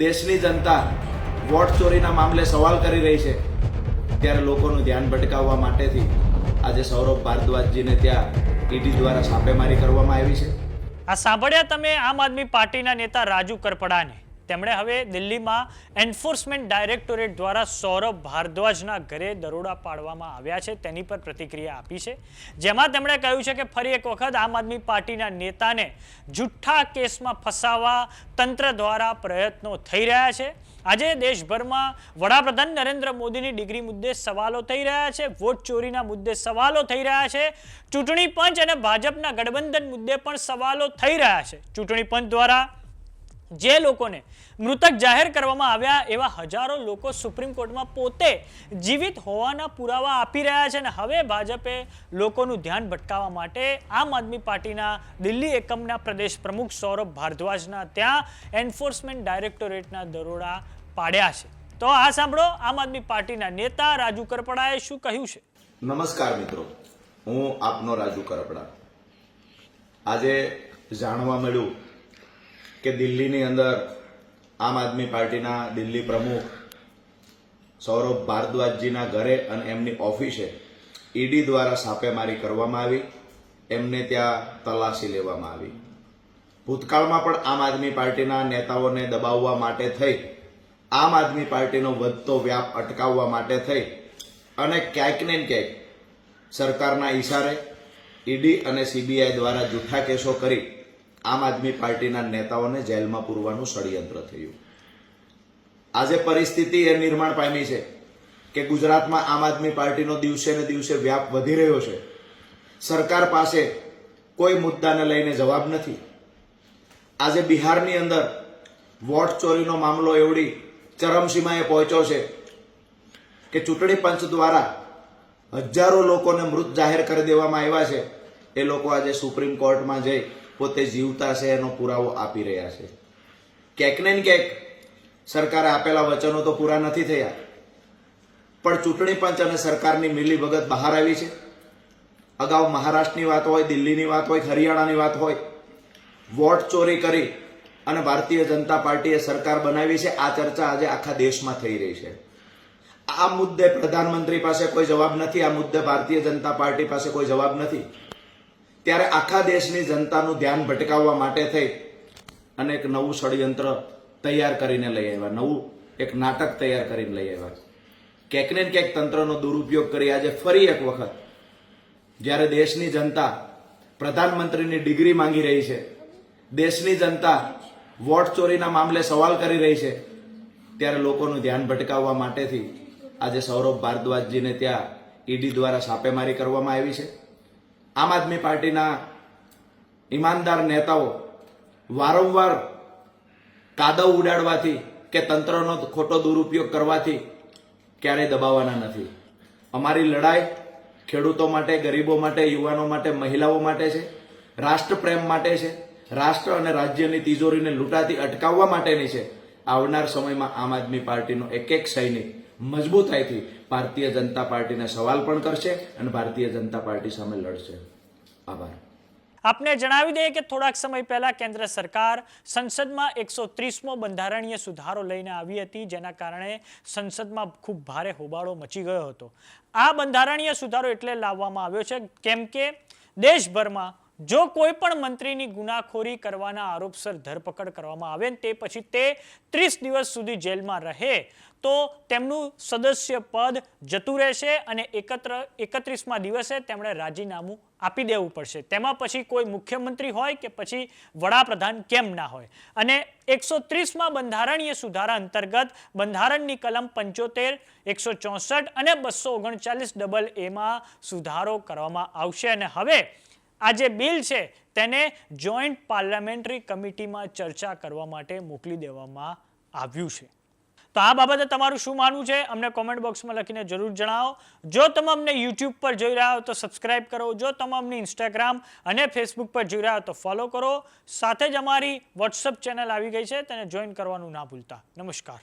દેશની જનતા વોટ ચોરીના મામલે સવાલ કરી રહી છે. ત્યારે લોકોનું ધ્યાન ભટકાવવા માટેથી આજે સૌરભ ભારદ્વાજજીને ત્યાં ઈડી દ્વારા છાપેમારી કરવામાં આવી છે. આ સાંભળ્યા તમે આમ આદમી પાર્ટીના નેતા રાજુ કરપડાને? તેમણે હવે દિલ્હીમાં એન્ફોર્સમેન્ટ ડાયરેક્ટોરેટ દ્વારા સૌરભ ભારદ્વાજના ઘરે દરોડા પાડવામાં આવ્યા છે. તેની પર પ્રતિક્રિયા આપી છે. જેમાં તેમણે કહ્યું છે કે ફરી એક વખત આમ આદમી પાર્ટીના નેતાને જુઠ્ઠા કેસમાં ફસાવવા તંત્ર દ્વારા પ્રયત્નો થઈ રહ્યા છે. આજે દેશભરમાં વડાપ્રધાન નરેન્દ્ર મોદીની ડિગ્રી મુદ્દે સવાલો થઈ રહ્યા છે. વોટ ચોરીના મુદ્દે સવાલો થઈ રહ્યા છે. ચૂંટણી પંચ અને ભાજપના ગઠબંધન મુદ્દે પણ સવાલો થઈ રહ્યા છે. ચૂંટણી પંચ દ્વારા જે લોકોને મૃતક જાહેર કરવામાં આવ્યા એવા હજારો લોકો સુપ્રીમ કોર્ટમાં પોતે જીવિત હોવાના પુરાવા આપી રહ્યા છે અને હવે ભાજપે લોકોનું ધ્યાન ભટકાવવા માટે આમ આદમી પાર્ટીના દિલ્હી એકમના પ્રદેશ પ્રમુખ સૌરભ ભારદ્વાજના ત્યાં એન્ફોર્સમેન્ટ ડાયરેક્ટોરેટના દરોડા પાડ્યા છે. તો આ સાંભળો, આમ આદમી પાર્ટીના નેતા રાજુ કરપડાએ શું કહ્યું છે? નમસ્કાર મિત્રો, હું આપનો રાજુ કરપડા. આજે જાણવા મળ્યું કે દિલ્હીની અંદર આમ આદમી પાર્ટીના દિલ્હી પ્રમુખ સૌરભ ભારદ્વાજજીના ઘરે અને એમની ઓફિસે ઈડી દ્વારા છાપેમારી કરવામાં આવી. એમને ત્યાં તલાશી લેવામાં આવી. ભૂતકાળમાં પણ આમ આદમી પાર્ટીના નેતાઓને દબાવવા માટે થઈ. આમ આદમી પાર્ટીનો વધતો વ્યાપ અટકાવવા માટે થઈ. અને ક્યાંક ને ક્યાંક સરકારના ઈશારે ઈડી અને સીબીઆઈ દ્વારા જૂઠા કેસો કરી આમ આદમી પાર્ટીના નેતાઓને જેલમાં પૂરવાનું ષડયંત્ર થયું. આજે પરિસ્થિતિ એ નિર્માણ પામી છે કે ગુજરાતમાં આમ આદમી પાર્ટીનો દિવસે ને દિવસે વ્યાપ વધી રહ્યો છે. સરકાર પાસે કોઈ મુદ્દાને લઈને જવાબ નથી. આજે બિહારની અંદર વોટ ચોરીનો મામલો એવડી ચરમસીમાએ પહોંચ્યો છે કે ચૂંટણી પંચ દ્વારા હજારો લોકોને મૃત જાહેર કરી દેવામાં આવ્યા છે. એ લોકો આજે સુપ્રીમ કોર્ટમાં જઈ પોતે જીવતા છે એનો પુરાવો આપી રહ્યા છે. ક્યાંક ને ક્યાંક સરકારે આપેલા વચનો તો પૂરા નથી થયા. પણ ચૂંટણી પંચ અને સરકારની મિલીભગત બહાર આવી છે. અગાઉ મહારાષ્ટ્રની વાત હોય, દિલ્હીની વાત હોય, હરિયાણાની વાત હોય, વોટ ચોરી કરી અને ભારતીય જનતા પાર્ટીએ સરકાર બનાવી છે, આ ચર્ચા આજે આખા દેશમાં થઈ રહી છે. આ મુદ્દે પ્રધાનમંત્રી પાસે કોઈ જવાબ નથી, આ મુદ્દે ભારતીય જનતા પાર્ટી પાસે કોઈ જવાબ નથી. ત્યારે આખા દેશની જનતાનું ધ્યાન ભટકાવવા માટે થઈ અને એક નવું ષડયંત્ર તૈયાર કરીને લઈ આવ્યા. નવું એક નાટક તૈયાર કરીને લઈ આવ્યા. ક્યાંક ને ક્યાંક તંત્રનો દુરુપયોગ કરી આજે ફરી એક વખત જ્યારે દેશની જનતા પ્રધાનમંત્રીની ડિગ્રી માંગી રહી છે, દેશની જનતા વોટ ચોરીના મામલે સવાલ કરી રહી છે, ત્યારે લોકોનું ધ્યાન ભટકાવવા માટેથી આજે સૌરભ ભારદ્વાજજીને ત્યાં ઈડી દ્વારા છાપેમારી કરવામાં આવી છે. આમ આદમી પાર્ટીના ઈમાનદાર નેતાઓ વારંવાર કાદવ ઉડાડવાથી કે તંત્રનો ખોટો દુરુપયોગ કરવાથી ક્યારેય દબાવવાના નથી. અમારી લડાઈ ખેડૂતો માટે, ગરીબો માટે, યુવાનો માટે, મહિલાઓ માટે છે, રાષ્ટ્રપ્રેમ માટે છે, રાષ્ટ્ર અને રાજ્યની તિજોરીને લૂંટાતી અટકાવવા માટેની છે. આવનાર સમયમાં આમ આદમી પાર્ટીનો એક એક સૈનિક મજબૂતાઈથી ભારતીય જનતા પાર્ટીને સવાલ પણ કરશે અને ભારતીય જનતા પાર્ટી સામે લડશે. આભાર. આપને જણાવી દઈએ કે થોડાક સમય પહેલા કેન્દ્ર સરકાર સંસદમાં એકસો ત્રીસમો બંધારણીય સુધારો લઈને આવી હતી, જેના કારણે સંસદમાં ખૂબ ભારે હોબાળો મચી ગયો હતો. આ બંધારણીય સુધારો એટલે લાવવામાં આવ્યો છે, કેમ કે દેશભરમાં જો કોઈ પણ મંત્રીની ગુનાખોરી કરવાના આરોપસર ધરપકડ કરવામાં આવે ને તે પછી તે ત્રીસ દિવસ સુધી જેલમાં રહે, તો તેમનું સદસ્ય પદ જતું રહેશે અને એકત્ર, એકત્રીસમાં દિવસે તેમણે રાજીનામું આપી દેવું પડશે. તેમાં પછી કોઈ મુખ્યમંત્રી હોય કે પછી વડાપ્રધાન કેમ ના હોય. અને એકસો ત્રીસમાં બંધારણીય સુધારા અંતર્ગત બંધારણની કલમ પંચોતેર, એકસો ચોસઠ અને બસો ઓગણચાલીસ ડબલ એમાં સુધારો કરવામાં આવશે. અને હવે આ જે બિલ છે, તેને જોઈન્ટ પાર્લામેન્ટરી કમિટીમાં ચર્ચા કરવા માટે મોકલી દેવામાં આવ્યું છે. તો આ બાબતે તમારું શું માનવું છે? અમને કોમેન્ટ બોક્સમાં લખીને જરૂર જણાવો. જો તમે અમને યુટ્યુબ પર જોઈ રહ્યા હો તો સબસ્ક્રાઇબ કરો. જો તમે અમને ઇન્સ્ટાગ્રામ અને ફેસબુક પર જોઈ રહ્યા હો તો ફોલો કરો. સાથે જ અમારી વોટ્સઅપ ચેનલ આવી ગઈ છે, તેને જોઈન કરવાનું ના ભૂલતા. નમસ્કાર.